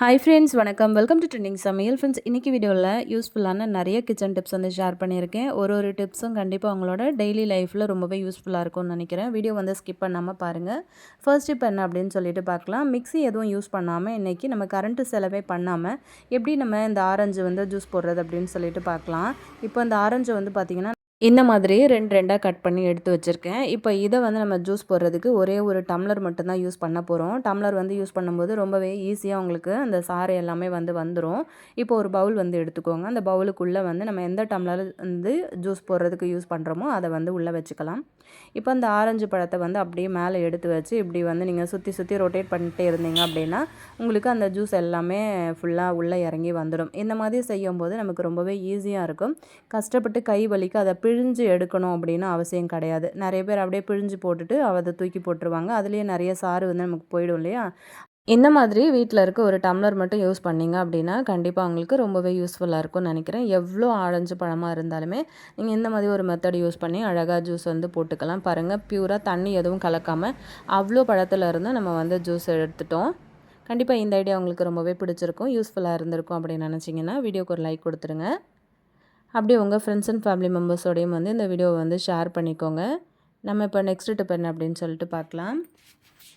Hi friends வணக்கம். Welcome to trending சமையல் friends இன்றைக்கி வீடியோவில் யூஸ்ஃபுல்லான நிறைய கிச்சன் டிப்ஸ் வந்து ஷேர் பண்ணியிருக்கேன். ஒரு ஒரு டிப்ஸும் கண்டிப்பாக அவங்களோட டெய்லி லைஃப்பில் ரொம்பவே யூஸ்ஃபுல்லாக இருக்கும்னு நினைக்கிறேன். வீடியோ வந்து ஸ்கிப் பண்ணாமல் பாருங்கள் ஃபர்ஸ்ட் டிப் என்ன அப்படின்னு சொல்லிட்டு பார்க்கலாம். மிக்ஸி எதுவும் யூஸ் பண்ணாமல் இன்றைக்கி நம்ம கரண்ட்டு செலவே பண்ணாமல் எப்படி நம்ம இந்த ஆரஞ்சு வந்து ஜூஸ் போடுறது அப்படின்னு சொல்லிட்டு பார்க்கலாம். இப்போ இந்த ஆரஞ்சு வந்து பார்த்திங்கன்னா இந்த மாதிரி ரெண்டு ரெண்டாக கட் பண்ணி எடுத்து வச்சுருக்கேன். இப்போ இதை வந்து நம்ம ஜூஸ் போடுறதுக்கு ஒரே ஒரு டம்ளர் மட்டும்தான் யூஸ் பண்ண போகிறோம் டம்ளர் வந்து யூஸ் பண்ணும்போது ரொம்பவே ஈஸியாக உங்களுக்கு அந்த சாறு எல்லாமே வந்து வந்துடும் இப்போ ஒரு பவுல் வந்து எடுத்துக்கோங்க. அந்த பவுலுக்குள்ளே வந்து நம்ம எந்த டம்ளர் வந்து ஜூஸ் போடுறதுக்கு யூஸ் பண்ணுறோமோ அதை வந்து உள்ளே வச்சுக்கலாம். இப்போ அந்த ஆரஞ்சு பழத்தை வந்து அப்படியே மேலே எடுத்து வச்சு இப்படி வந்து நீங்கள் சுற்றி சுற்றி ரொட்டேட் பண்ணிட்டே இருந்தீங்க அப்படின்னா உங்களுக்கு அந்த ஜூஸ் எல்லாமே ஃபுல்லாக உள்ளே இறங்கி வந்துடும் இந்த மாதிரி செய்யும்போது நமக்கு ரொம்பவே ஈஸியாக இருக்கும். கஷ்டப்பட்டு கை வலிக்கு அதை பிழிஞ்சு எடுக்கணும் அப்படின்னு அவசியம் கிடையாது. நிறைய பேர் அப்படியே பிழிஞ்சு போட்டுட்டு அதை தூக்கி போட்டுருவாங்க. அதுலேயே நிறைய சாறு வந்து நமக்கு போயிடும் இல்லையா? இந்த மாதிரி வீட்டில் இருக்க ஒரு டம்ளர் மட்டும் யூஸ் பண்ணிங்க அப்படின்னா கண்டிப்பாக உங்களுக்கு ரொம்பவே யூஸ்ஃபுல்லாக இருக்கும்னு நினைக்கிறேன். எவ்வளோ ஆரஞ்சு பழமாக இருந்தாலுமே நீங்கள் இந்த மாதிரி ஒரு மெத்தட் யூஸ் பண்ணி அழகாக ஜூஸ் வந்து போட்டுக்கலாம். பாருங்கள் ப்யூராக தண்ணி எதுவும் கலக்காமல் அவ்வளோ பழத்தில் இருந்து நம்ம வந்து ஜூஸ் எடுத்துட்டோம். கண்டிப்பாக இந்த ஐடியா உங்களுக்கு ரொம்பவே பிடிச்சிருக்கும் யூஸ்ஃபுல்லாக இருந்திருக்கும் அப்படின்னு நினச்சிங்கன்னா வீடியோக்கு ஒரு லைக் கொடுத்துருங்க. அப்படியே உங்கள் ஃப்ரெண்ட்ஸ் அண்ட் ஃபேமிலி மெம்பர்ஸோடையும் வந்து இந்த வீடியோவை வந்து ஷேர் பண்ணிக்கோங்க. நம்ம இப்போ நெக்ஸ்ட் டிப் என்ன அப்படின்னு சொல்லிட்டு பார்க்கலாம்.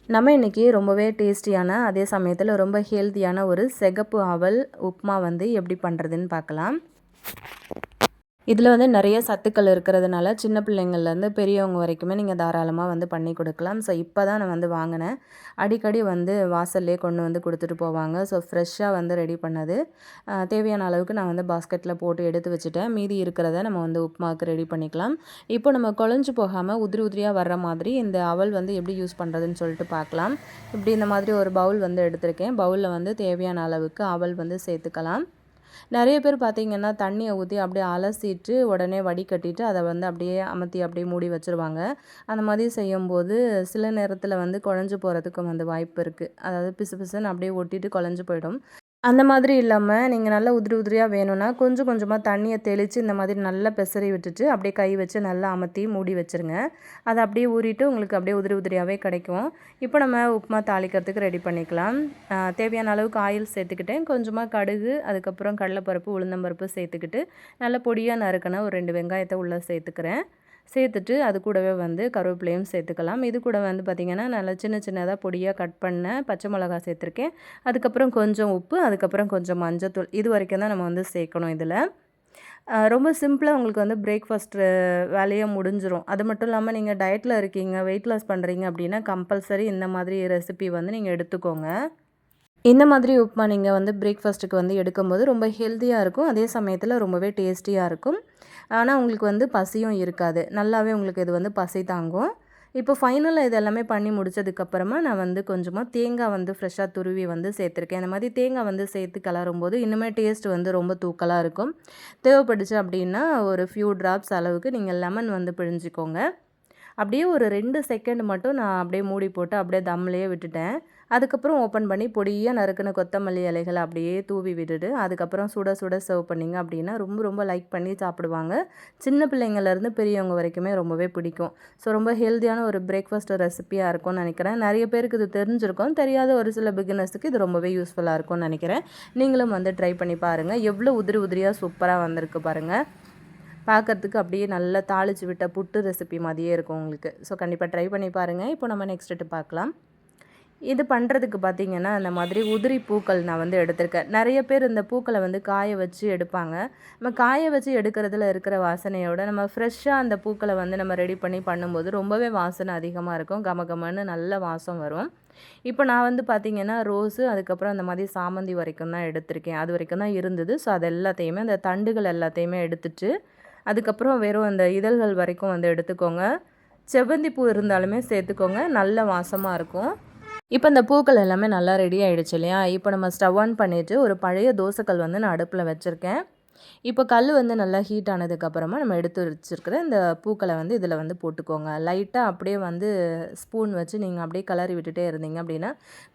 நம்ம இன்றைக்கி ரொம்பவே டேஸ்டியான அதே சமயத்தில் ரொம்ப ஹெல்த்தியான ஒரு செகப்பு அவல் உப்மா வந்து எப்படி பண்ணுறதுன்னு பார்க்கலாம். இதில் வந்து நிறைய சத்துக்கள் இருக்கிறதுனால சின்ன பிள்ளைங்கள்லேருந்து பெரியவங்க வரைக்குமே நீங்கள் தாராளமாக வந்து பண்ணி கொடுக்கலாம். ஸோ இப்போ தான் நான் வந்து வாங்கினேன். அடிக்கடி வந்து வாசல்லே கொண்டு வந்து கொடுத்துட்டு போவாங்க. ஸோ ஃப்ரெஷ்ஷாக வந்து ரெடி பண்ணது. தேவையான அளவுக்கு நான் வந்து பாஸ்கெட்டில் போட்டு எடுத்து வச்சுட்டேன். மீதி இருக்கிறத நம்ம வந்து உப்புமாவுக்கு ரெடி பண்ணிக்கலாம். இப்போ நம்ம குழஞ்சு போகாமல் உதிரி உதிரியாக வர்ற மாதிரி இந்த அவல் வந்து எப்படி யூஸ் பண்ணுறதுன்னு சொல்லிட்டு பார்க்கலாம். இப்படி இந்த மாதிரி ஒரு பவுல் வந்து எடுத்திருக்கேன். பவுலில் வந்து தேவையான அளவுக்கு அவல் வந்து சேர்த்துக்கலாம். நிறைய பேர் பார்த்திங்கன்னா தண்ணியை ஊற்றி அப்படியே அலசிட்டு உடனே வடிகட்டிட்டு அதை வந்து அப்படியே அமர்த்தி அப்படியே மூடி வச்சுருவாங்க. அந்த மாதிரி செய்யும்போது சில நேரத்தில் வந்து குழஞ்சு போகிறதுக்கும் வந்து வாய்ப்பு இருக்குது அதாவது பிசு பிசுன்னு அப்படியே ஒட்டிட்டு குழஞ்சு போயிடும். அந்த மாதிரி இல்லாமல் நீங்கள் நல்லா உதிரி உதிரியாக வேணும்னா கொஞ்சம் கொஞ்சமாக தண்ணியை தெளித்து இந்த மாதிரி நல்லா பெசரி விட்டுட்டு அப்படியே கை வச்சு நல்லா அமர்த்தி மூடி வச்சுருங்க. அதை அப்படியே ஊறிட்டு உங்களுக்கு அப்படியே உதிரி உதிரியாகவே கிடைக்கும். இப்போ நம்ம உப்புமா தாளிக்கிறதுக்கு ரெடி பண்ணிக்கலாம். தேவையான அளவுக்கு ஆயில் சேர்த்துக்கிட்டேன் கொஞ்சமாக கடுகு அதுக்கப்புறம் கடலைப்பருப்பு உளுந்தம்பருப்பு சேர்த்துக்கிட்டு நல்லா பொடியாக நறுக்கின ஒரு ரெண்டு வெங்காயத்தை உள்ளே சேர்த்துக்கிறேன். சேர்த்துட்டு அது கூடவே வந்து கருவேப்பிலையும் சேர்த்துக்கலாம். இது கூட வந்து பார்த்திங்கன்னா நல்லா சின்ன சின்னதாக பொடியாக கட் பண்ண பச்சை மிளகா சேர்த்துருக்கேன். அதுக்கப்புறம் கொஞ்சம் உப்பு அதுக்கப்புறம் கொஞ்சம் மஞ்சத்தூள். இது வரைக்கும் தான் நம்ம வந்து சேர்க்கணும் இதில். ரொம்ப சிம்பிளாக உங்களுக்கு வந்து பிரேக்ஃபாஸ்ட்டு வேலையை முடிஞ்சிடும் அது மட்டும் இல்லாமல் நீங்கள் டயட்டில் இருக்கீங்க வெயிட் லாஸ் பண்ணுறீங்க அப்படின்னா கம்பல்சரி இந்த மாதிரி ரெசிபி வந்து நீங்கள் எடுத்துக்கோங்க. இந்த மாதிரி உப்புமா நீங்கள் வந்து பிரேக்ஃபாஸ்ட்டுக்கு வந்து எடுக்கும்போது ரொம்ப ஹெல்த்தியாக இருக்கும். அதே சமயத்தில் ரொம்பவே டேஸ்டியாக இருக்கும். ஆனால் உங்களுக்கு வந்து பசியும் இருக்காது. நல்லாவே உங்களுக்கு இது வந்து பசி தாங்கும். இப்போ ஃபைனலாக இது எல்லாமே பண்ணி முடிச்சதுக்கப்புறமா நான் வந்து கொஞ்சமாக தேங்காய் வந்து ஃப்ரெஷ்ஷாக துருவி வந்து சேர்த்துருக்கேன். இந்த மாதிரி தேங்காய் வந்து சேர்த்து கலரும் போது இன்னுமே டேஸ்ட் வந்து ரொம்ப தூக்கலாக இருக்கும். தேவைப்பட்டுச்சு அப்படின்னா ஒரு ஃபியூ ட்ராப்ஸ் அளவுக்கு நீங்கள் லெமன் வந்து பிழிஞ்சிக்கோங்க. அப்படியே ஒரு ரெண்டு செகண்ட் மட்டும் நான் அப்படியே மூடி போட்டு அப்படியே தம்லேயே விட்டுட்டேன். அதுக்கப்புறம் ஓப்பன் பண்ணி பொடியாக நறுக்கின கொத்தமல்லி இலைகளை அப்படியே தூவி விட்டுட்டு அதுக்கப்புறம் சுட சுட சர்வ் பண்ணிங்க அப்படின்னா ரொம்ப ரொம்ப லைக் பண்ணி சாப்பிடுவாங்க. சின்ன பிள்ளைங்கள்லேருந்து பெரியவங்க வரைக்குமே ரொம்பவே பிடிக்கும். ஸோ ரொம்ப ஹெல்த்தியான ஒரு பிரேக்ஃபாஸ்ட் ரெசிப்பியாக இருக்கும்னு நினைக்கிறேன். நிறைய பேருக்கு இது தெரிஞ்சிருக்கும். தெரியாத ஒரு சில பிகினர்ஸுக்கு இது ரொம்பவே யூஸ்ஃபுல்லாக இருக்கும்னு நினைக்கிறேன். நீங்களும் வந்து ட்ரை பண்ணி பாருங்கள் எவ்வளோ உதிரி உதிரியாக சூப்பராக வந்திருக்கு பாருங்கள் பார்க்குறதுக்கு அப்படியே நல்லா தாளித்து விட்ட புட்டு ரெசிபி மாதிரியே இருக்கும் உங்களுக்கு. ஸோ கண்டிப்பாக ட்ரை பண்ணி பாருங்கள் இப்போ நம்ம நெக்ஸ்ட்டு பார்க்கலாம். இது பண்ணுறதுக்கு பார்த்திங்கன்னா அந்த மாதிரி உதிரி பூக்கள் நான் வந்து எடுத்திருக்கேன். நிறைய பேர் இந்த பூக்களை வந்து காய வச்சு எடுப்பாங்க. நம்ம காய வச்சு எடுக்கிறதுல இருக்கிற வாசனையோட நம்ம ஃப்ரெஷ்ஷாக அந்த பூக்களை வந்து நம்ம ரெடி பண்ணி பண்ணும்போது ரொம்பவே வாசனை அதிகமாக இருக்கும். கமகமன்னு நல்ல வாசம் வரும். இப்போ நான் வந்து பார்த்திங்கன்னா ரோஸு அதுக்கப்புறம் அந்த மாதிரி சாமந்தி வரைக்கும் தான் எடுத்திருக்கேன். அது வரைக்கும் தான் இருந்தது. ஸோ அது எல்லாத்தையுமே அந்த தண்டுகள் எல்லாத்தையுமே எடுத்துட்டு அதுக்கப்புறம் வெறும் அந்த இதழ்கள் வரைக்கும் வந்து எடுத்துக்கோங்க. செவ்வந்தி பூ இருந்தாலுமே சேர்த்துக்கோங்க. நல்ல வாசமாக இருக்கும். இப்போ இந்த பூக்கள் எல்லாமே நல்லா ரெடி ஆகிடுச்சு இல்லையா? இப்போ நம்ம ஸ்டவ் ஆன் பண்ணிவிட்டு ஒரு பழைய தோசைக்கல் வந்து நான் அடுப்பில் வச்சுருக்கேன். இப்போ கல் வந்து நல்லா ஹீட் ஆனதுக்கப்புறமா நம்ம எடுத்து வச்சுருக்கிற இந்த பூக்களை வந்து இதில் வந்து போட்டுக்கோங்க. லைட்டாக அப்படியே வந்து ஸ்பூன் வச்சு நீங்கள் அப்படியே கலரி விட்டுட்டே இருந்தீங்க அப்படின்னா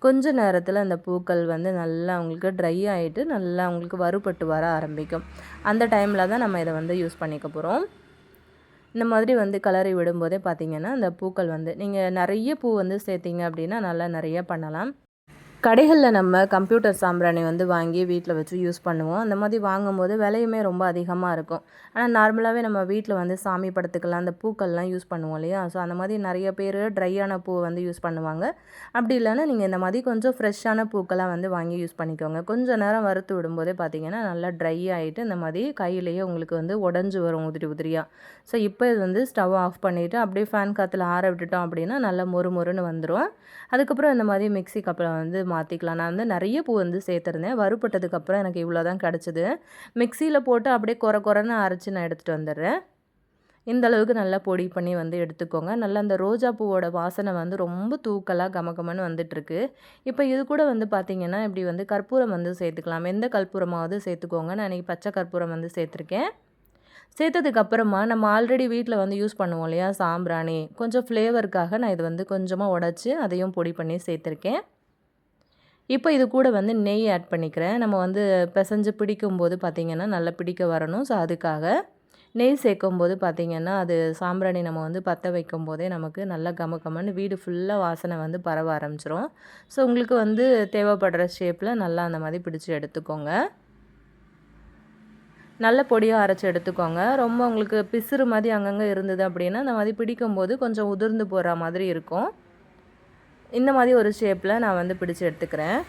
கொஞ்ச நேரத்தில் அந்த பூக்கள் வந்து நல்லா உங்களுக்கு ட்ரை ஆகிட்டு நல்லா உங்களுக்கு வறுபட்டு வர ஆரம்பிக்கும். அந்த டைமில் தான் நம்ம இதை வந்து யூஸ் பண்ணிக்க போகிறோம் இந்த மாதிரி வந்து கலரி விடும்போதே பார்த்திங்கன்னா அந்த பூக்கள் வந்து நீங்கள் நிறைய பூ வந்து சேர்த்திங்க அப்படின்னா நல்லா நிறைய பண்ணலாம். கடைகளில் நம்ம கம்ப்யூட்டர் சாம்பிராணி வந்து வாங்கி வீட்டில் வச்சு யூஸ் பண்ணுவோம். அந்த மாதிரி வாங்கும்போது விலையுமே ரொம்ப அதிகமாக இருக்கும். ஆனால் நார்மலாகவே நம்ம வீட்டில் வந்து சாமி படத்துக்கெல்லாம் அந்த பூக்கள்லாம் யூஸ் பண்ணுவோம் இல்லையா? ஸோ அந்த மாதிரி நிறைய பேர் ட்ரையான பூ வந்து யூஸ் பண்ணுவாங்க. அப்படி இல்லைன்னா நீங்கள் இந்த மாதிரி கொஞ்சம் ஃப்ரெஷ்ஷான பூக்கெல்லாம் வந்து வாங்கி யூஸ் பண்ணிக்கோங்க. கொஞ்சம் நேரம் வறுத்து விடும்போதே பார்த்தீங்கன்னா நல்லா ட்ரை ஆகிட்டு இந்த மாதிரி கையிலேயே உங்களுக்கு வந்து உடஞ்சி வரும் உதிரி உதிரியாக ஸோ இப்போ இது வந்து ஸ்டவ் ஆஃப் பண்ணிவிட்டு அப்படியே ஃபேன் காற்றுல ஆற விட்டுட்டோம் அப்படின்னா நல்லா மொறு மொறுன்னு வந்துடும் அதுக்கப்புறம் இந்த மாதிரி மிக்சி கப்பில் வந்து மாற்றிக்கலாம் நான் வந்து நிறைய பூ வந்து சேர்த்துருந்தேன். வறுப்பட்டதுக்கப்புறம் எனக்கு இவ்வளோ தான் கிடச்சிது. மிக்சியில் போட்டு அப்படியே குறை குறைன்னு அரைச்சி நான் எடுத்துகிட்டு வந்துடுறேன். இந்த அளவுக்கு நல்லா பொடி பண்ணி வந்து எடுத்துக்கோங்க. நல்லா அந்த ரோஜா பூவோட வாசனை வந்து ரொம்ப தூக்கலாக கமகமன்னு வந்துட்டுருக்கு. இப்போ இது கூட வந்து பார்த்திங்கன்னா இப்படி வந்து கற்பூரம் வந்து சேர்த்துக்கலாம். எந்த கற்பூரமாவது சேர்த்துக்கோங்க. நான் இன்றைக்கி பச்சை கற்பூரம் வந்து சேர்த்துருக்கேன். சேர்த்ததுக்கப்புறமா நம்ம ஆல்ரெடி வீட்டில் வந்து யூஸ் பண்ணுவோம் இல்லையா சாம்பிராணி. கொஞ்சம் ஃப்ளேவருக்காக நான் இது வந்து கொஞ்சமாக உடச்சி அதையும் பொடி பண்ணி சேர்த்துருக்கேன். இப்போ இது கூட வந்து நெய் ஆட் பண்ணிக்கிறேன். நம்ம வந்து பிசைஞ்சு பிடிக்கும்போது பார்த்திங்கன்னா நல்லா பிடிக்க வரணும். ஸோ அதுக்காக நெய் சேர்க்கும் போது பார்த்திங்கன்னா அது சாம்பிராணி நம்ம வந்து பற்ற வைக்கும் போதே நமக்கு நல்லா கம கமன்னு வீடு ஃபுல்லாக வாசனை வந்து பரவ ஆரம்பிச்சிரும். ஸோ உங்களுக்கு வந்து தேவைப்படுற ஷேப்பில் நல்லா அந்த மாதிரி பிடிச்சி எடுத்துக்கோங்க. நல்ல பொடியாக அரைச்சி எடுத்துக்கோங்க. ரொம்ப உங்களுக்கு பிசுறு மாதிரி அங்கங்கே இருந்தது அப்படின்னா அந்த மாதிரி பிடிக்கும்போது கொஞ்சம் உதிர்ந்து போகிற மாதிரி இருக்கும். இந்த மாதிரி ஒரு ஷேப்பில் நான் வந்து பிடிச்சி எடுத்துக்கிறேன்.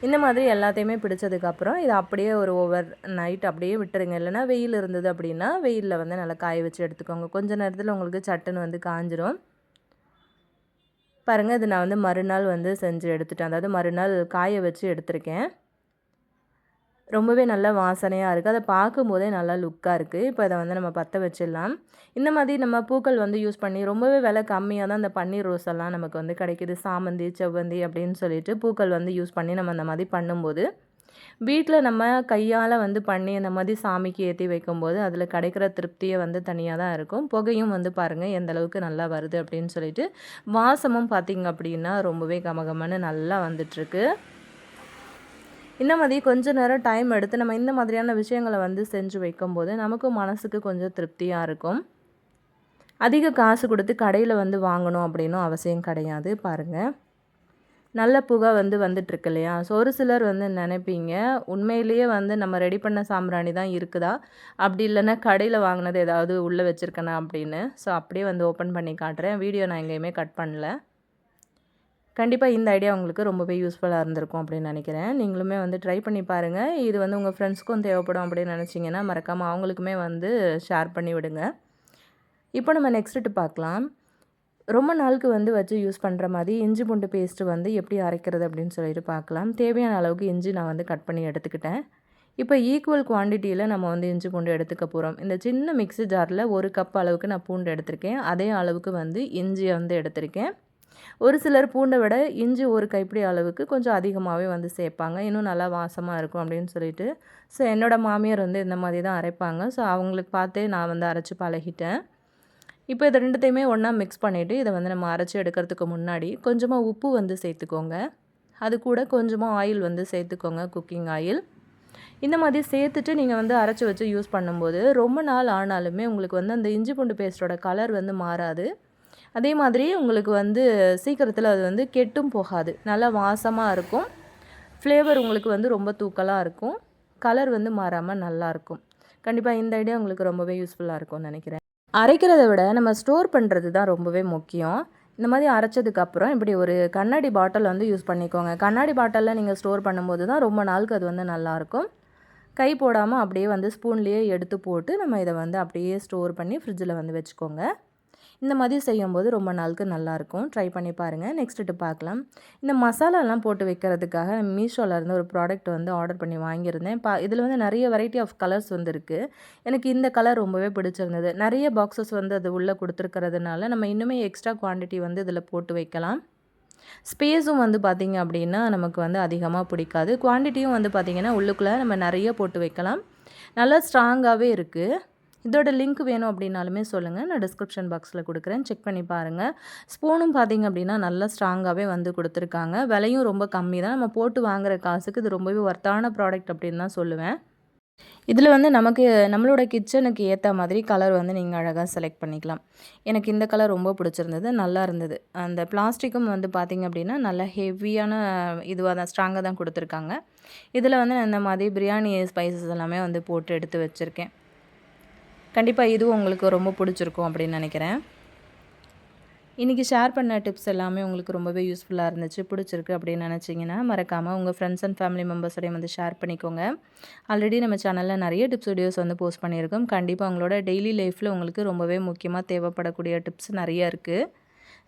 இந்த மாதிரி எல்லாத்தையுமே பிடிச்சதுக்கப்புறம் இதை அப்படியே ஒரு ஓவர் நைட் அப்படியே விட்டுருங்க. இல்லைனா வெயில் இருந்தது அப்படின்னா வெயிலில் வந்து நல்லா காய வச்சு எடுத்துக்கோங்க. கொஞ்சம் நேரத்தில் உங்களுக்கு சட்டுன்னு வந்து காஞ்சிரும். பாருங்கள் இது நான் வந்து மறுநாள் வந்து செஞ்சு எடுத்துட்டேன். அதாவது மறுநாள் காய வச்சு எடுத்திருக்கேன். ரொம்பவே நல்ல வாசனையாக இருக்குது அதை பார்க்கும்போதே நல்லா லுக்காக இருக்குது இப்போ அதை வந்து நம்ம பற்ற வச்சிடலாம். இந்த மாதிரி நம்ம பூக்கள் வந்து யூஸ் பண்ணி ரொம்பவே விலை கம்மியாக தான் அந்த பன்னீர் ரோஸ் எல்லாம் நமக்கு வந்து கிடைக்கிது. சாமந்தி செவ்வந்தி அப்படின்னு சொல்லிட்டு பூக்கள் வந்து யூஸ் பண்ணி நம்ம அந்த மாதிரி பண்ணும்போது வீட்டில் நம்ம கையால் வந்து பண்ணி அந்த மாதிரி சாமிக்கு ஏற்றி வைக்கும்போது அதில் கிடைக்கிற திருப்தியை வந்து தனியாக தான் இருக்கும். புகையும் வந்து பாருங்கள் எந்த அளவுக்கு நல்லா வருது அப்படின்னு சொல்லிட்டு வாசமும் பார்த்திங்க அப்படின்னா ரொம்பவே கமகமன்னு நல்லா வந்துட்டுருக்கு இந்த மாதிரி கொஞ்சம் நேரம் டைம் எடுத்து நம்ம இந்த மாதிரியான விஷயங்களை வந்து செஞ்சு வைக்கும்போது நமக்கும் மனசுக்கு கொஞ்சம் திருப்தியாக இருக்கும். அதிக காசு கொடுத்து கடையில் வந்து வாங்கணும் அப்படின்னும் அவசியம் கிடையாது. பாருங்கள் நல்ல புகை வந்து வந்துட்டுருக்கு இல்லையா? ஸோ ஒரு சிலர் வந்து நினைப்பீங்க உண்மையிலேயே வந்து நம்ம ரெடி பண்ண சாம்பிராணி தான் இருக்குதா? அப்படி இல்லைன்னா கடையில் வாங்கினது ஏதாவது உள்ளே வச்சுருக்கேனா அப்படின்னு? ஸோ அப்படியே வந்து ஓப்பன் பண்ணி காட்டுறேன். வீடியோ நான் எங்கேயுமே கட் பண்ணல. கண்டிப்பாக இந்த ஐடியா உங்களுக்கு ரொம்பவே யூஸ்ஃபுல்லாக இருந்திருக்கும் அப்படின்னு நினைக்கிறேன். நீங்களுமே வந்து ட்ரை பண்ணி பாருங்கள் இது வந்து உங்கள் ஃப்ரெண்ட்ஸ்க்கும் தேவைப்படும் அப்படின்னு நினச்சிங்கன்னா மறக்காமல் அவங்களுக்குமே வந்து ஷேர் பண்ணி விடுங்க. இப்போ நம்ம நெக்ஸ்ட்டு பார்க்கலாம். ரொம்ப நாளுக்கு வந்து வச்சு யூஸ் பண்ணுற மாதிரி இஞ்சி பூண்டு பேஸ்ட்டு வந்து எப்படி அரைக்கிறது அப்படின்னு சொல்லிட்டு பார்க்கலாம். தேவையான அளவுக்கு இஞ்சி நான் வந்து கட் பண்ணி எடுத்துக்கிட்டேன். இப்போ ஈக்குவல் குவான்டிட்டியில் நம்ம வந்து இஞ்சி பூண்டு எடுத்துக்க போகிறோம் இந்த சின்ன மிக்ஸி ஜாரில் ஒரு கப் அளவுக்கு நான் பூண்டு எடுத்திருக்கேன். அதே அளவுக்கு வந்து இஞ்சியை வந்து எடுத்திருக்கேன். ஒரு சிலர் பூண்டை விட இஞ்சி ஒரு கைப்பிடி அளவுக்கு கொஞ்சம் அதிகமாகவே வந்து சேர்ப்பாங்க. இன்னும் நல்லா வாசமாக இருக்கும் அப்படின்னு சொல்லிட்டு. ஸோ என்னோடய மாமியார் வந்து இந்த மாதிரி தான் அரைப்பாங்க. ஸோ அவங்களுக்கு பார்த்தே நான் வந்து அரைச்சி பழகிட்டேன். இப்போ இது ரெண்டுத்தையுமே ஒன்றா மிக்ஸ் பண்ணிவிட்டு இதை வந்து நம்ம அரைச்சி எடுக்கிறதுக்கு முன்னாடி கொஞ்சமாக உப்பு வந்து சேர்த்துக்கோங்க. அது கூட கொஞ்சமாக ஆயில் வந்து சேர்த்துக்கோங்க குக்கிங் ஆயில் இந்த மாதிரி சேர்த்துட்டு நீங்கள் வந்து அரைச்சி வச்சு யூஸ் பண்ணும்போது ரொம்ப நாள் ஆனாலுமே உங்களுக்கு வந்து அந்த இஞ்சி பூண்டு பேஸ்ட்டோட கலர் வந்து மாறாது. அதே மாதிரி உங்களுக்கு வந்து சீக்கிரத்தில் அது வந்து கெட்டும் போகாது. நல்லா வாசமாக இருக்கும். ஃப்ளேவர் உங்களுக்கு வந்து ரொம்ப தூக்கலாக இருக்கும். கலர் வந்து மாறாமல் நல்லாயிருக்கும் கண்டிப்பாக இந்த ஐடியா உங்களுக்கு ரொம்பவே யூஸ்ஃபுல்லாக இருக்கும்னு நினைக்கிறேன். அரைக்கிறத விட நம்ம ஸ்டோர் பண்ணுறது தான் ரொம்பவே முக்கியம். இந்த மாதிரி அரைச்சதுக்கப்புறம் இப்படி ஒரு கண்ணாடி பாட்டில் வந்து யூஸ் பண்ணிக்கோங்க. கண்ணாடி பாட்டிலில் நீங்கள் ஸ்டோர் பண்ணும்போது தான் ரொம்ப நாளுக்கு அது வந்து நல்லாயிருக்கும் கை போடாமல் அப்படியே வந்து ஸ்பூன்லேயே எடுத்து போட்டு நம்ம இதை வந்து அப்படியே ஸ்டோர் பண்ணி ஃப்ரிட்ஜில் வந்து வச்சுக்கோங்க. இந்த மாதிரி செய்யும்போது ரொம்ப நாளுக்கு நல்லாயிருக்கும் ட்ரை பண்ணி பாருங்கள் நெக்ஸ்ட்டு பார்க்கலாம் இந்த மசாலாலாம் போட்டு வைக்கிறதுக்காக மீஷோலேருந்து ஒரு ப்ராடக்ட் வந்து ஆர்டர் பண்ணி வாங்கியிருந்தேன். பா இதில் வந்து நிறைய வெரைட்டி ஆஃப் கலர்ஸ் வந்துருக்கு. எனக்கு இந்த கலர் ரொம்பவே பிடிச்சிருந்தது. நிறைய பாக்ஸஸ் வந்து அது உள்ளே கொடுத்துருக்கிறதுனால நம்ம இன்னுமே எக்ஸ்ட்ரா குவான்டிட்டி வந்து இதில் போட்டு வைக்கலாம். ஸ்பேஸும் வந்து பார்த்திங்க அப்படின்னா நமக்கு வந்து அதிகமாக பிடிக்காது. குவான்டிட்டியும் வந்து பார்த்திங்கன்னா உள்ளுக்குள்ளே நம்ம நிறைய போட்டு வைக்கலாம். நல்லா ஸ்ட்ராங்காகவே இருக்குது இதோட லிங்க் வேணும் அப்படின்னாலுமே சொல்லுங்கள் நான் டிஸ்கிரிப்ஷன் பாக்ஸில் கொடுக்குறேன். செக் பண்ணி பாருங்கள் ஸ்பூனும் பார்த்திங்க அப்படின்னா நல்லா ஸ்ட்ராங்காகவே வந்து கொடுத்துருக்காங்க. விலையும் ரொம்ப கம்மி தான். நம்ம போட்டு வாங்குகிற காசுக்கு இது ரொம்பவே ஒர்த்தான ப்ராடக்ட் அப்படின்னு தான் சொல்லுவேன். இதில் வந்து நமக்கு நம்மளோட கிச்சனுக்கு ஏற்ற மாதிரி கலர் வந்து நீங்கள் அழகாக செலக்ட் பண்ணிக்கலாம். எனக்கு இந்த கலர் ரொம்ப பிடிச்சிருந்தது. நல்லா இருந்தது. அந்த பிளாஸ்டிக்கும் வந்து பார்த்திங்க அப்படின்னா நல்ல ஹெவியான இதுவாக தான் ஸ்ட்ராங்காக தான் கொடுத்துருக்காங்க. இதில் வந்து நான் இந்த மாதிரி பிரியாணி ஸ்பைசஸ் எல்லாமே வந்து போட்டு எடுத்து வச்சுருக்கேன். கண்டிப்பாக இதுவும் உங்களுக்கு ரொம்ப பிடிச்சிருக்கும் அப்படின்னு நினைக்கிறேன். இன்றைக்கி ஷேர் பண்ண டிப்ஸ் எல்லாமே உங்களுக்கு ரொம்பவே யூஸ்ஃபுல்லாக இருந்துச்சு பிடிச்சிருக்கு அப்படின்னு நினச்சிங்கன்னா மறக்காமல் உங்கள் ஃப்ரெண்ட்ஸ் அண்ட் ஃபேமிலி மெம்பர்ஸோடையும் வந்து ஷேர் பண்ணிக்கோங்க. ஆல்ரெடி நம்ம சேனலில் நிறைய டிப்ஸ் வீடியோஸ் வந்து போஸ்ட் பண்ணியிருக்கோம். கண்டிப்பாக உங்களோட டெய்லி லைஃப்பில் உங்களுக்கு ரொம்பவே முக்கியமாக தேவைப்படக்கூடிய டிப்ஸ் நிறைய இருக்குது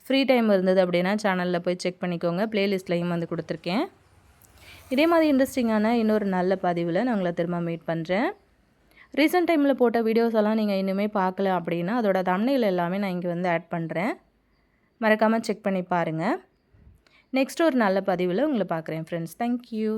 ஃப்ரீ டைம் இருந்தது அப்படின்னா சேனலில் போய் செக் பண்ணிக்கோங்க. ப்ளேலிஸ்ட்லையும் வந்து கொடுத்துருக்கேன். இதே மாதிரி இன்ட்ரெஸ்டிங்கான இன்னொரு நல்ல பதிவில் நான் உங்களை திரும்ப மீட் பண்ணுறேன் ரீசெண்ட் டைமில் போட்ட வீடியோஸ் எல்லாம் நீங்கள் இன்னுமே பார்க்கல அப்படின்னா அதோட தமிழில் எல்லாமே நான் இங்கே வந்து ஆட் பண்ணுறேன் மறக்காமல் செக் பண்ணி பாருங்கள் நெக்ஸ்ட் ஒரு நல்ல பதிவில் உங்களை பார்க்குறேன் ஃப்ரெண்ட்ஸ் தேங்க்யூ